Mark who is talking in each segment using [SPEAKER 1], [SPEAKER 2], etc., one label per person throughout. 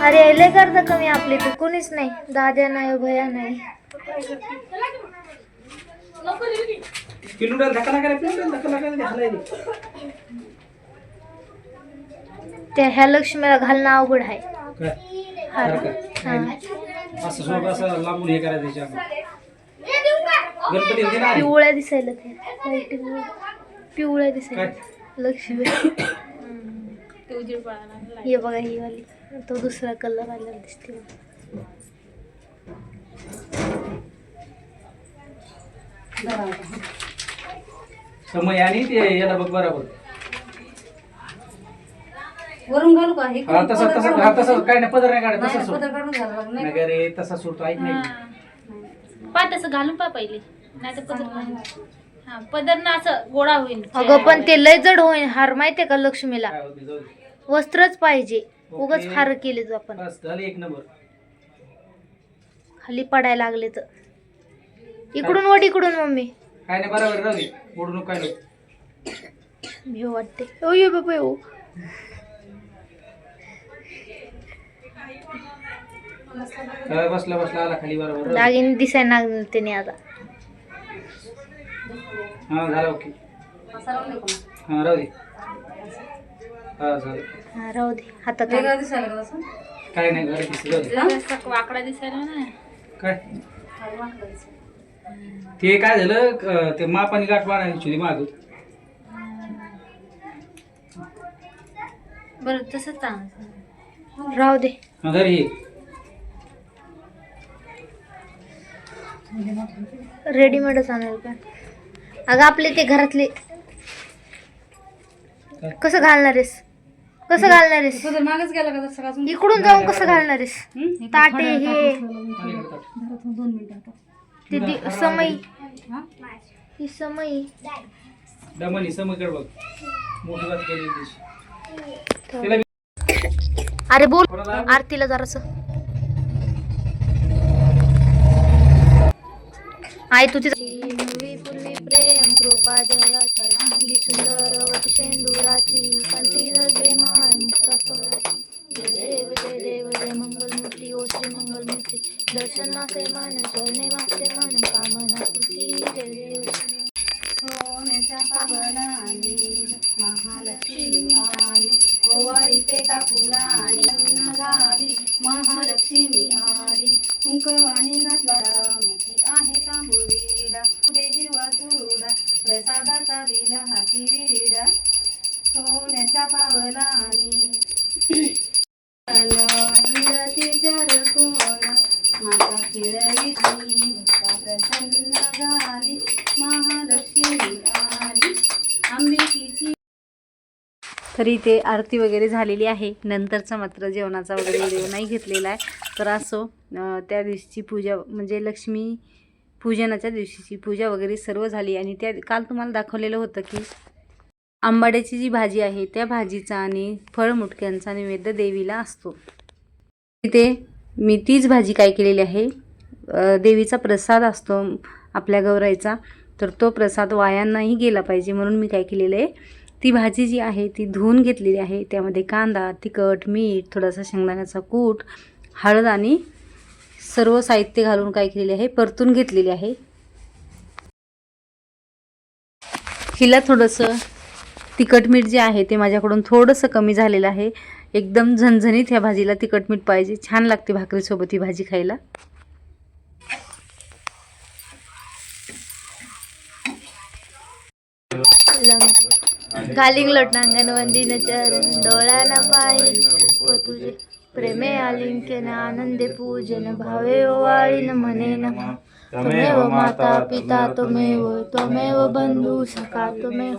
[SPEAKER 1] अरे लय करता कमी आपली तर कोणीच नाही. दाद्या नाही भया नाही. त्या ह्या लक्ष्मीला घालणं अवघड आहे. हार
[SPEAKER 2] सारखं.
[SPEAKER 1] हा.
[SPEAKER 2] असं सोबत असं लांबून हे करायचं याच्या गणपती होते ना आधी.
[SPEAKER 1] पिवळ्या दिसायला ते. white पिवळ्या. पिवळ्या दिसायला.
[SPEAKER 2] काय
[SPEAKER 1] लक्ष्मी. हे बघा ही वाली. तो दुसरा कलर आलेला दिसते बघा.
[SPEAKER 2] समय आणि ते याला बघ बरोबर.
[SPEAKER 3] वरून घालू का? हे
[SPEAKER 2] हा तसं तसं हा तसं काय नाही पदर नाही काढत तसं सोड.
[SPEAKER 3] पदर काढून घालावं लागलं
[SPEAKER 2] नाही का? रे तसा सोडतो ऐक नाही.
[SPEAKER 4] पा तसं घालून पा पहिले. नाही तर पदर घालून. हा पदर ना असं गोळा होईल
[SPEAKER 1] अगं पण ते लय जड होईल हार माहितीये का लक्ष्मीला. वस्त्रच पाहिजे. उगाच. हार केले जो आपण.
[SPEAKER 2] बस झालं एक नंबर.
[SPEAKER 1] खाली पडायला लागले तर इकडून वड इकडून मम्मी.
[SPEAKER 2] काय नाही बरोबर राहू दे. ओढू नको काय नको
[SPEAKER 1] भेव वाटते ओ ये बाबा ओ
[SPEAKER 2] हा, बसला बसला आला खाली बरोबर राहू दे.
[SPEAKER 1] दागिने दिसायला लागले त्याने आता.
[SPEAKER 2] हा झालं ओके. हा राहू दे. हा झालं
[SPEAKER 1] हा राहू दे. हातात आलं.
[SPEAKER 3] दिसायला लागलं असं.
[SPEAKER 2] काय नाही घर
[SPEAKER 4] वाकडा दिसायला ना
[SPEAKER 2] काय?
[SPEAKER 3] खाली वाकलं दिसायला.
[SPEAKER 2] ते काय झालं क- ते माप आणि गाठ होती माग.
[SPEAKER 4] बरं तसंच चांगलं
[SPEAKER 1] राहू दे.
[SPEAKER 2] हा घरी
[SPEAKER 1] रेडीमेडच आणायला पण अगं आपले ते घरातले.
[SPEAKER 2] काय?
[SPEAKER 1] कसं घालणार आहेस? कसं घालणार आहेस
[SPEAKER 3] पदर मागच गेला का जसं अजून
[SPEAKER 1] इकडून जाऊन कसं घालणार आहेस? ताटे हे.
[SPEAKER 2] आणि इकडं ताट.
[SPEAKER 3] घरातून दोन मिनिटं आता.
[SPEAKER 1] ते दि- समई
[SPEAKER 3] हा?
[SPEAKER 1] ही समई
[SPEAKER 2] दमनी समकडे बघ. मोठी बात केली दिवशी तिला
[SPEAKER 1] अरे बोल.
[SPEAKER 2] कोणाला?
[SPEAKER 1] आरतीला जरास. आई तू तिथं पूर्वी प्रेम कृपा जया सर्वांगी सुंदर. दर्शनाचे मान चरणे वाचे मान कामना कृती जय देव
[SPEAKER 3] सोन्याच्या महालक्ष्मी आली ओवाळीते कापुरा आणि झाली महालक्ष्मी आली कुंकवाणी घातला मोठी आहे तांबुळीडा पुढे हिरवा सुरुडा प्रसादाचा दिला हाती विडा सोन्याच्या पावलाने विरतीच्या कोणा माता खिळली भक्ता प्रसन्न झाली महालक्ष्मी आली अंबिकेची तर इथे आरती वगैरे झालेली आहे. नंतरचा मात्र जेवणाचा वगैरे व्हिडिओ नाही घेतलेला आहे. तर असो त्या दिवशीची पूजा म्हणजे लक्ष्मी पूजनाच्या दिवशीची पूजा वगैरे सर्व झाली. आणि त्या काल तुम्हाला दाखवलेलं होतं की आंबाड्याची जी भाजी आहे त्या भाजीचा आणि फळमुटक्यांचा नैवेद्य देवीला असतो. इथे मी तीच भाजी काय केलेली आहे. देवीचा प्रसाद असतो आपल्या गौराईचा तर तो प्रसाद वाया नाही गेला पाहिजे म्हणून मी काय केलेलं आहे. ती भाजी जी आहे ती धुवून घेतलेली आहे. त्यामध्ये कांदा तिखट मीठ थोडासा शेंगदाण्याचा कूट हळद आणि सर्व साहित्य घालून काय केलेले आहे परतून घेतलेली आहे. हिला थोडंसं तिखट मीठ जे आहे ते माझ्याकडून थोडंसं कमी झालेलं आहे. एकदम झणझणीत ह्या भाजीला तिखट मीठ पाहिजे. छान लागते भाकरीसोबत ही भाजी खायला.
[SPEAKER 1] लंग घालिंग लोटांगण वंदिन चरण डोळ्याना पाहिल हो व तुझे प्रेमे आलिंकेन आनंदे पूजन. भावे हो ओवाळीन म्हणे नमः त्वमेव माता पिता त्वमेव त्वमेव बंधू सखा त्वमेव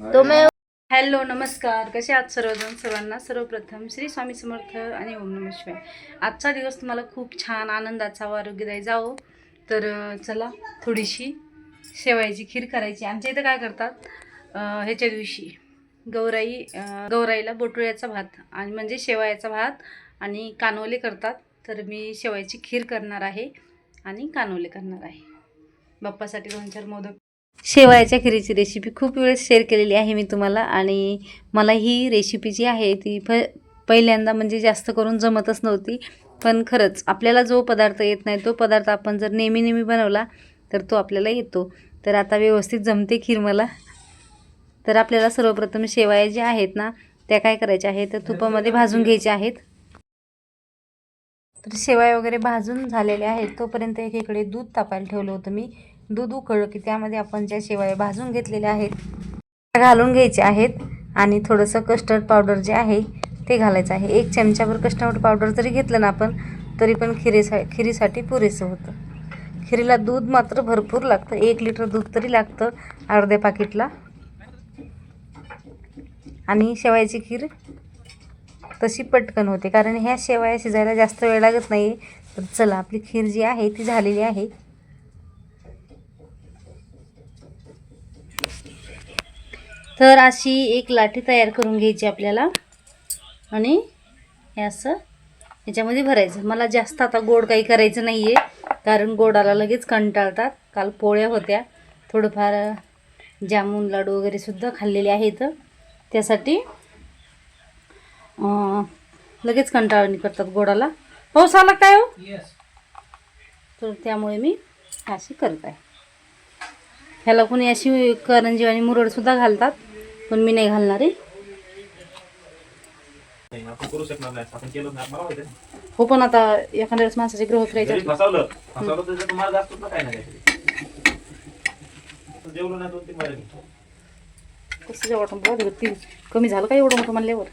[SPEAKER 1] त्वमेव
[SPEAKER 3] हॅलो नमस्कार. कसे आहात सर्वजण? सर्वांना सर्वप्रथम श्री स्वामी समर्थ आणि ओम नम शिवाय. आजचा दिवस तुम्हाला खूप छान आनंदाचा व आरोग्यदायी जावो. तर चला थोडीशी शेवायची खीर करायची. आमच्या इथं काय करतात? ह्याच्या दिवशी गौराई गौराईला बोटुळ्याचा भात आणि म्हणजे शेवयाचा भात आणि कानोले करतात. तर मी शेवायची खीर करणार आहे आणि कानोले करणार आहे. बाप्पासाठी दोन चार मोदक शेवयाच्या खिरीची रेसिपी खूप वेळेस शेअर केलेली आहे मी तुम्हाला आणि मला ही रेसिपी जी आहे ती प पहिल्यांदा म्हणजे जास्त करून जमतच नव्हती. पण खरंच आपल्याला जो पदार्थ येत नाही तो पदार्थ आपण जर नेहमी नेहमी बनवला तर तो आपल्याला येतो. तर आता व्यवस्थित जमते खीर मला. तर आपल्याला सर्वप्रथम शेवया ज्या आहेत ना त्या काय करायच्या आहेत? तर तुपामध्ये भाजून घ्यायच्या आहेत. तर शेवया वगैरे भाजून झालेल्या आहेत. तोपर्यंत एकीकडे दूध तापायला ठेवलं होतं मी. दूध उकळलं की त्यामध्ये आपण ज्या शेवाळ्या भाजून घेतलेल्या आहेत त्या घालून घ्यायचे आहेत आणि थोडंसं कस्टर्ड पावडर जे आहे ते घालायचं आहे. एक चमच्याभर कस्टर्ड पावडर जरी घेतलं ना आपण तरी पण खिरेसा खिरीसाठी पुरेसं होतं. खिरीला दूध मात्र भरपूर लागतं. एक लिटर दूध तरी लागतं अर्ध्या पाकिटला. आणि शेवयाची खीर तशी पटकन होते. कारण ह्या शेवाया शिजायला जास्त वेळ लागत नाही तर चला आपली खीर जी आहे ती झालेली आहे. तर अशी एक लाठी तयार करून घ्यायची आपल्याला. आणि हे असं याच्यामध्ये भरायचं. मला जास्त आता गोड काही करायचं नाही आहे कारण गोडाला लगेच कंटाळतात. काल पोळ्या होत्या. थोडंफार जामून लाडू वगैरे सुद्धा खाल्लेले आहेत. त्यासाठी लगेच कंटाळणी करतात गोडाला. पाऊस आला काय हो?
[SPEAKER 2] येस
[SPEAKER 3] तर त्यामुळे मी अशी करत आहे. ह्याला कोणी अशी करंजी आणि मुरडसुद्धा घालतात पण मी नाही घालणार आहे. हो पण आता एखाद्या वेळेस माणसाचे ग्रह फिरायचे कसं जेव्हा वाटून ती कमी झालं का एवढं मोठं म्हणल्यावर?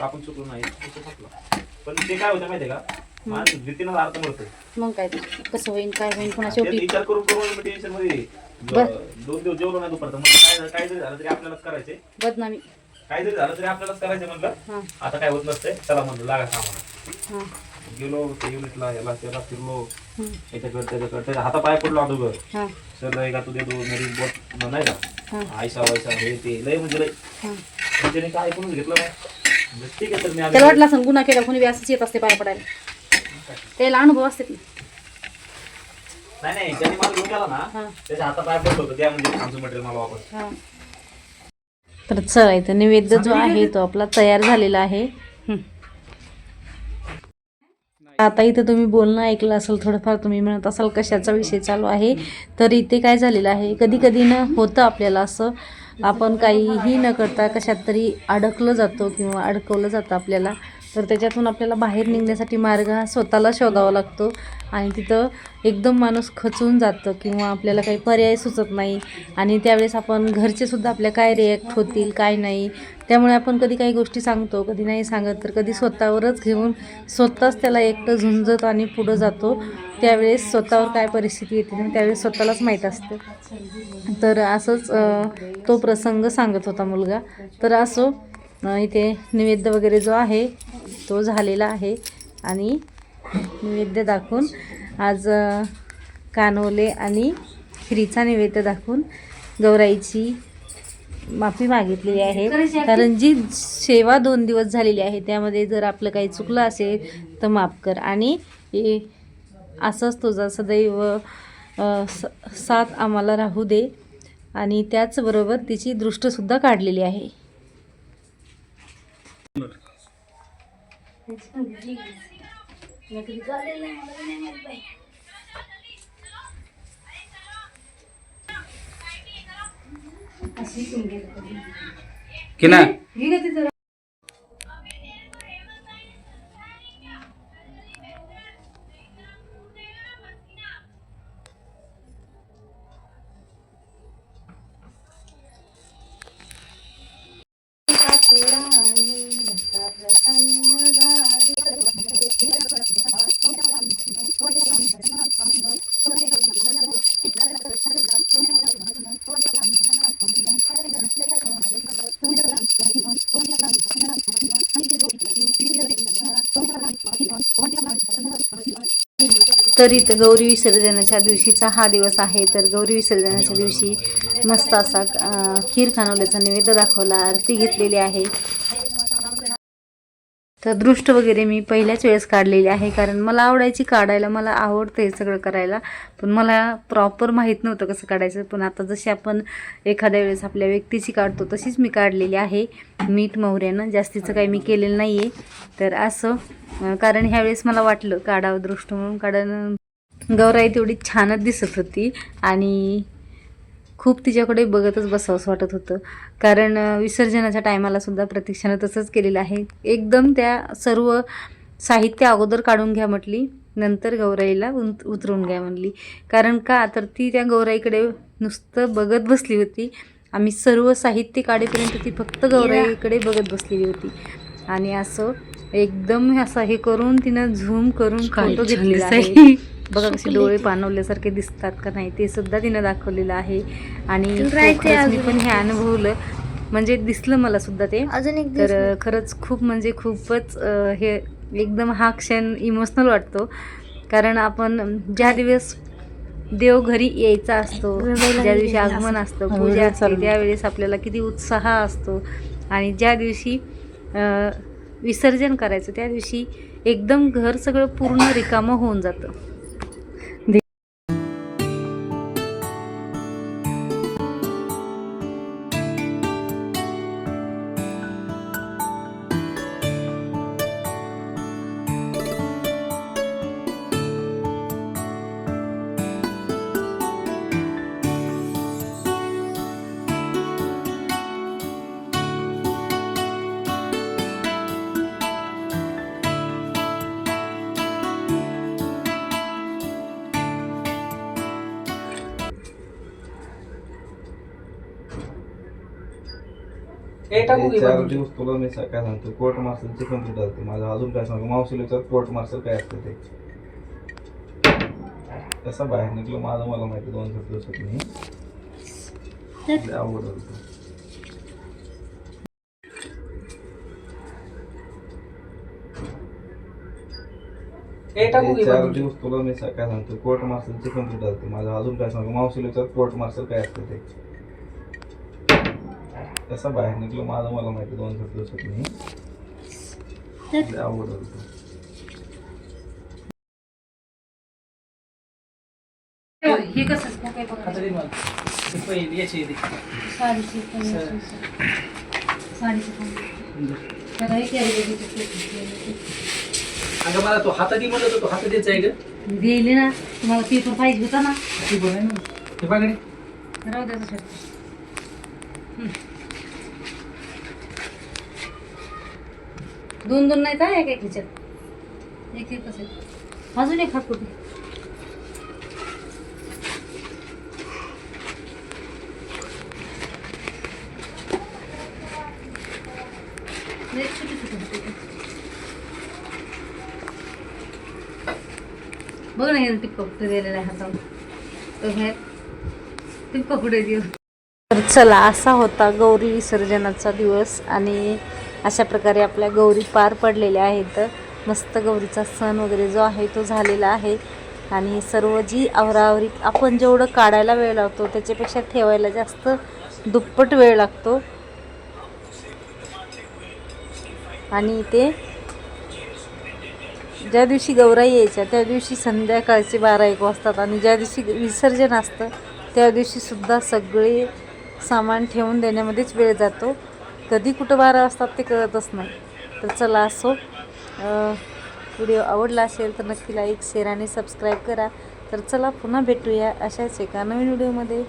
[SPEAKER 5] आपण चुकलो नाही. पण ते काय होतं माहितीये का? माणूस भीतीनं अर्थ मिळतो
[SPEAKER 3] मग काय ते? कसं होईन काय होईन शेवटी
[SPEAKER 5] विचार करून करून टेन्शनमध्ये
[SPEAKER 3] बर.
[SPEAKER 5] दोन दिवस जेवलो नाही दुपारचं. मग काय काय जरी झालं तरी आपल्यालाच करायचे.
[SPEAKER 3] बदनामी.
[SPEAKER 5] काय जरी झालं तरी आपल्यालाच करायचं म्हणलं.
[SPEAKER 3] हां.
[SPEAKER 5] आता काय होत नसतंय. चला म्हणलं लागा
[SPEAKER 3] हां.
[SPEAKER 5] गेलो ते युनिटला याला त्याला फिरलो.
[SPEAKER 3] हं,
[SPEAKER 5] याच्याकडे त्याच्याकडे त्याच्या हाता पाय पडलो अगोदर.
[SPEAKER 3] हां.
[SPEAKER 5] सर रहेगा तुझे दो मेरी बोट नाही का?
[SPEAKER 3] हां.
[SPEAKER 5] आयसा वायसा हे ते लय म्हणजे लय.
[SPEAKER 3] हां.
[SPEAKER 5] त्याने काय ऐकूनच घेतलं नाही. ठीक आहे तर मी
[SPEAKER 3] त्याला वाटलं असं गुन्हा केला कोणी बी असंच येत असते पाया पडायला. त्याला अनुभव असते
[SPEAKER 5] नाही नाही त्याने मला घेऊन गेला ना त्याच्या हाता पाय पडलो होतं द्या म्हणजे आमचं मटेरियल मला वापस.
[SPEAKER 3] तर चला इथं नैवेद्य जो आहे तो आपला तयार झालेला आहे. आता इथं तुम्ही बोलणं ऐकलं असेल थोडंफार तुम्ही म्हणत असाल कशाचा विषय चालू आहे. तर इथे काय झालेलं आहे? कधी कधी न होतं आपल्याला असं आपण काहीही न करता कशात तरी अडकलं जातो किंवा अडकवलं जातं आपल्याला तर त्याच्यातून आपल्याला बाहेर निघण्यासाठी मार्ग हा स्वतःला शोधावा लागतो आणि तिथं एकदम माणूस खचून जातं किंवा आपल्याला काही पर्याय सुचत नाही. आणि त्यावेळेस आपण घरचेसुद्धा आपल्या काय रिॲक्ट होतील काय नाही त्यामुळे आपण कधी काही गोष्टी सांगतो कधी नाही सांगत तर कधी स्वतःवरच घेऊन स्वतःच त्याला एकटं झुंजत आणि पुढं जातो. त्यावेळेस स्वतःवर काय परिस्थिती येते ना त्यावेळेस स्वतःलाच माहीत असतं. तर असंच तो प्रसंग सांगत होता मुलगा. तर असो इथे नैवेद्य वगैरे जो आहे तो झालेला आहे. आणि नैवेद्य दाखवून आज कानवले आणि खिरीचा नैवेद्य दाखवून गौराईची माफी मागितलेली आहे. कारण जी सेवा दोन दिवस झालेली आहे त्यामध्ये जर आपलं काही चुकलं असेल तर माफ कर. आणि हे असंच तुझा सदैव साथ आम्हाला राहू दे. आणि त्याचबरोबर तिची दृष्टसुद्धा काढलेली आहे.
[SPEAKER 2] की ना
[SPEAKER 3] तर इथं गौरी विसर्जनाच्या दिवशीचा हा दिवस आहे. तर गौरी विसर्जनाच्या दिवशी मस्त असा खीर खानवल्याचा नैवेद्य दाखवला आरती घेतलेली आहे. तर दृष्ट वगैरे मी पहिल्याच वेळेस काढलेली आहे. कारण मला आवडायची काढायला मला आवडतं सगळं करायला. पण मला प्रॉपर माहीत नव्हतं कसं काढायचं. पण आता जशी आपण एखाद्या वेळेस आपल्या व्यक्तीची काढतो तशीच मी काढलेली आहे. मीठ मोहऱ्यानं जास्तीचं काही मी केलेलं नाही आहे तर असं कारण ह्यावेळेस मला वाटलं काढावं दृष्ट म्हणून. कारण गौराई तेवढी छानच दिसत होती. आणि खूप तिच्याकडे बघतच बसावंसं वाटत होतं. कारण विसर्जनाच्या टायमाला सुद्धा प्रतीक्षानं तसंच केलेलं आहे. एकदम त्या सर्व साहित्य अगोदर काढून घ्या म्हटली नंतर गौराईला उंत उतरवून घ्या म्हणली. कारण का? तर ती त्या गौराईकडे नुसतं बघत बसली होती. आम्ही सर्व साहित्य काढेपर्यंत ती फक्त गौराईकडे बघत बसलेली होती. आणि असं एकदम असं हे करून तिनं झूम करून फोटो घेतलेला आहे बघा कसे डोळे पाणवल्यासारखे दिसतात का नाही ते सुद्धा तिनं दाखवलेलं आहे. आणि मी
[SPEAKER 1] अजून.
[SPEAKER 3] पण हे अनुभवलं. म्हणजे दिसलं मला सुद्धा ते.
[SPEAKER 1] अजून एक
[SPEAKER 3] तर खरंच खूप म्हणजे खूपच हे एकदम हा क्षण इमोशनल वाटतो. कारण आपण ज्या दिवस देव घरी यायचा असतो ज्या दिवशी आगमन असतं. पूजा असते त्यावेळेस आपल्याला किती उत्साह असतो. आणि ज्या दिवशी विसर्जन करायचं त्या दिवशी एकदम घर सगळं पूर्ण रिकामं होऊन जातं.
[SPEAKER 2] हे टाकू की
[SPEAKER 5] चार? दिवस तुला मी काय सांगतो कोर्ट मार्शलची कंप्लीट असते माझं अजून काय सांगतो मावशीला विचार कोर्ट मार्शल काय असतं ते? कसं बाहेर निघलं? माझं मला माहिती दोन चार दिवसात मी. लय अवघड होतं.
[SPEAKER 2] हे टाकू की
[SPEAKER 5] चार? दिवस तुला मी काय सांगतो? कोर्ट मार्शलची कंप्लीट असते माझं अजून काय सांगतो मावशीला विचार कोर्ट मार्शल काय असतं ते? कसं बाहेर निघलं माझं मला माहिती दोन चार दिवसात मी अवघड होतं.
[SPEAKER 3] हे कसं?
[SPEAKER 2] दे. ते दे. अगं मला तो हाताने म्हणत होतो हातात द्यायचा आहे ग.
[SPEAKER 3] गेले ना तुम्हाला पेपर पाहिजे होता ना.
[SPEAKER 2] ती पण आहे ना. हे बागडे
[SPEAKER 3] राहू द्या दोन दोन नाही का एक एक ह्याच्यात. एक एक कसं अजून एक हात कुठे? बघ ना हे टिपका कुठे दिलेला आहे हातावर. टिपका कुठे देऊ तर चला असा होता गौरी विसर्जनाचा दिवस आणि अशा प्रकारे आपल्या गौरी पार पडलेल्या आहेत. मस्त गौरीचा सण वगैरे जो आहे तो झालेला आहे. आणि सर्व जी आवरावरी आपण जेवढं काढायला वेळ लागतो त्याच्यापेक्षा ठेवायला जास्त दुप्पट वेळ लागतो. आणि ते ज्या दिवशी गौराई यायच्या त्या दिवशी संध्याकाळचे बारा एक वाजतात. आणि ज्या दिवशी विसर्जन असतं त्या दिवशीसुद्धा सगळे सामान ठेवून देण्यामध्येच वेळ जातो. कधी कुठं बारा वाजतात ते कळतच नाही. तर चला असो. व्हिडिओ आवडला असेल तर नक्की लाईक शेअर आणि सबस्क्राईब करा. तर चला पुन्हा भेटूया अशाच एका नवीन व्हिडिओमध्ये.